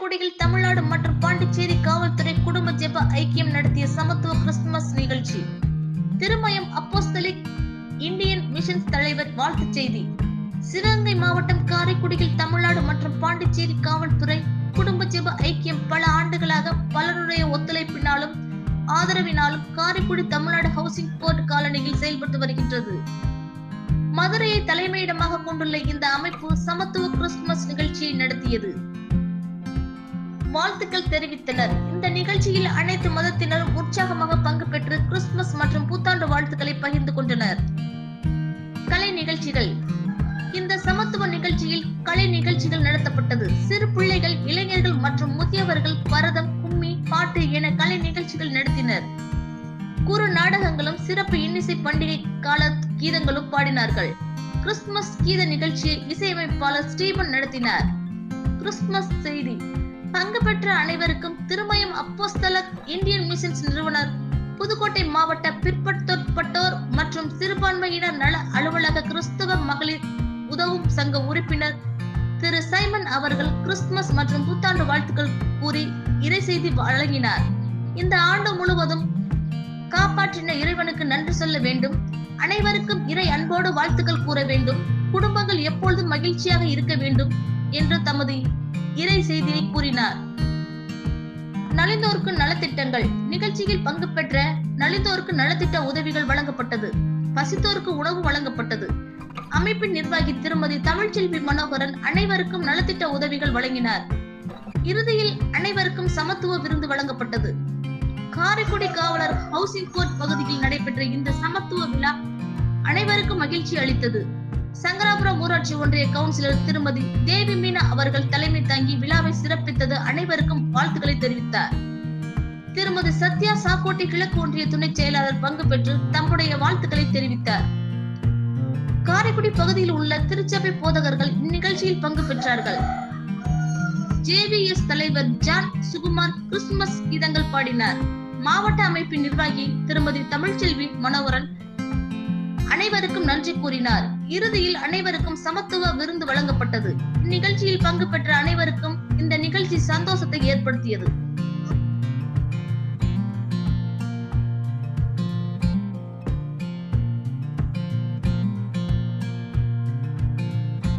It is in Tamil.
காரைக்குடியில் தமிழ்நாடு மற்றும் பாண்டிச்சேரி காவல்துறை குடும்ப ஜெப ஐக்கியம் நடத்திய சமத்துவ கிறிஸ்துமஸ் நிகழ்ச்சி. திருமயம் அப்போஸ்தலிக் இந்தியன் மிஷன்ஸ் தலைவர் வாழ்த்து செய்தி. சிவகங்கை மாவட்டம் காரைக்குடியில் தமிழ்நாடு மற்றும் பாண்டிச்சேரி காவல்துறை குடும்ப ஜெப ஐக்கியம் பல ஆண்டுகளாக பலருடைய ஒத்துழைப்பினாலும் ஆதரவினாலும் காரைக்குடி தமிழ்நாடு ஹவுசிங் போர்ட் காலனியில் செயல்பட்டு வருகின்றது. மதுரையை தலைமையிடமாக கொண்டுள்ள இந்த அமைப்பு சமத்துவ கிறிஸ்துமஸ் நிகழ்ச்சியை நடத்தியது. வாழ்த்துக்கள் தெரிவித்தனர். இந்த நிகழ்ச்சியில் அனைத்து மதத்தினரும் உற்சாகமாக பங்கு பெற்று கிறிஸ்துமஸ் மற்றும் புத்தாண்டு வாழ்த்துக்களை பகிர்ந்து கொண்டனர். கலை நிகழ்ச்சிகள். இந்த சமத்துவ நிகழ்ச்சியில் கலை நிகழ்ச்சிகள் நடத்தப்பட்டது. சிறு பிள்ளைகள் இளைஞர்கள் மற்றும் முதியவர்கள் பரதம் கும்மி பாட்டு என கலை நிகழ்ச்சிகள் நடத்தினர். குறு நாடகங்களும் சிறப்பு இன்னிசை பண்டிகை கால கீதங்களும் பாடினார்கள். கிறிஸ்துமஸ் கீத நிகழ்ச்சியை இசையமைப்பாளர் ஸ்டீபன் நடத்தினார். கிறிஸ்துமஸ் செய்தி. பங்கு பெற்ற அனைவருக்கும் திருமயம் அப்போஸ்தல இந்தியன் மிஷன்ஸ் நிறுவனர் புதுக்கோட்டை மாவட்ட பிற்படுத்தப்பட்டோர் மற்றும் சிறுபான்மையினர் நல அலுவலக கிறிஸ்தவ மகளிர் உதவும் சங்க உறுப்பினர் திரு சைமன் அவர்கள் கிறிஸ்துமஸ் மற்றும் புத்தாண்டு வாழ்த்துக்கள் கூறி இறை செய்தி வழங்கினார். இந்த ஆண்டு முழுவதும் காப்பாற்றின இறைவனுக்கு நன்றி சொல்ல வேண்டும். அனைவருக்கும் இறை அன்போடு வாழ்த்துக்கள் கூற வேண்டும். குடும்பங்கள் எப்பொழுதும் மகிழ்ச்சியாக இருக்க வேண்டும் என்று தமது இறை செய்தியை கூறினார். நலிந்தோருக்கு நலத்திட்டங்கள். நிகழ்ச்சியில் பங்கு பெற்ற நலிந்தோருக்கு நலத்திட்ட உதவிகள் வழங்கப்பட்டது. பசித்தோருக்கு உணவு வழங்கப்பட்டது. அமைப்பின் நிர்வாகி திருமதி தமிழ்ச்செல்வி மனோகரன் அனைவருக்கும் நலத்திட்ட உதவிகள் வழங்கினார். இறுதியில் அனைவருக்கும் சமத்துவ விருந்து வழங்கப்பட்டது. காரைக்குடி காவலர் ஹவுசிங் கோர்ட் பகுதியில் நடைபெற்ற இந்த சமத்துவ விழா அனைவருக்கும் மகிழ்ச்சி அளித்தது. சங்கராபுரம் ஊராட்சி ஒன்றிய கவுன்சிலர் திருமதி தேவி மீனா அவர்கள் தலைமை தாங்கி விழாவை சிறப்பித்தது அனைவருக்கும் வாழ்த்துக்களை தெரிவித்தார். திருமதி சத்யா சாக்கோட்டை கிழக்கு ஒன்றிய துணை செயலாளர் பங்கு பெற்று தம்முடைய வாழ்த்துக்களை தெரிவித்தார். காரைக்குடி பகுதியில் உள்ள திருச்சபை போதகர்கள் இந்நிகழ்ச்சியில் பங்கு பெற்றார்கள். ஜேவிஎஸ் தலைவர் ஜான் சுகுமார் கிறிஸ்துமஸ் கீதங்கள் பாடினார். மாவட்ட அமைப்பின் நிர்வாகி திருமதி தமிழ்ச்செல்வி மனோகரன் அனைவருக்கும் நன்றி கூறினார். இறுதியில் அனைவருக்கும் சமத்துவ விருந்து வழங்கப்பட்டது. இந்நிகழ்ச்சியில் பங்கு பெற்ற அனைவருக்கும் இந்த நிகழ்ச்சி சந்தோஷத்தை ஏற்படுத்தியது.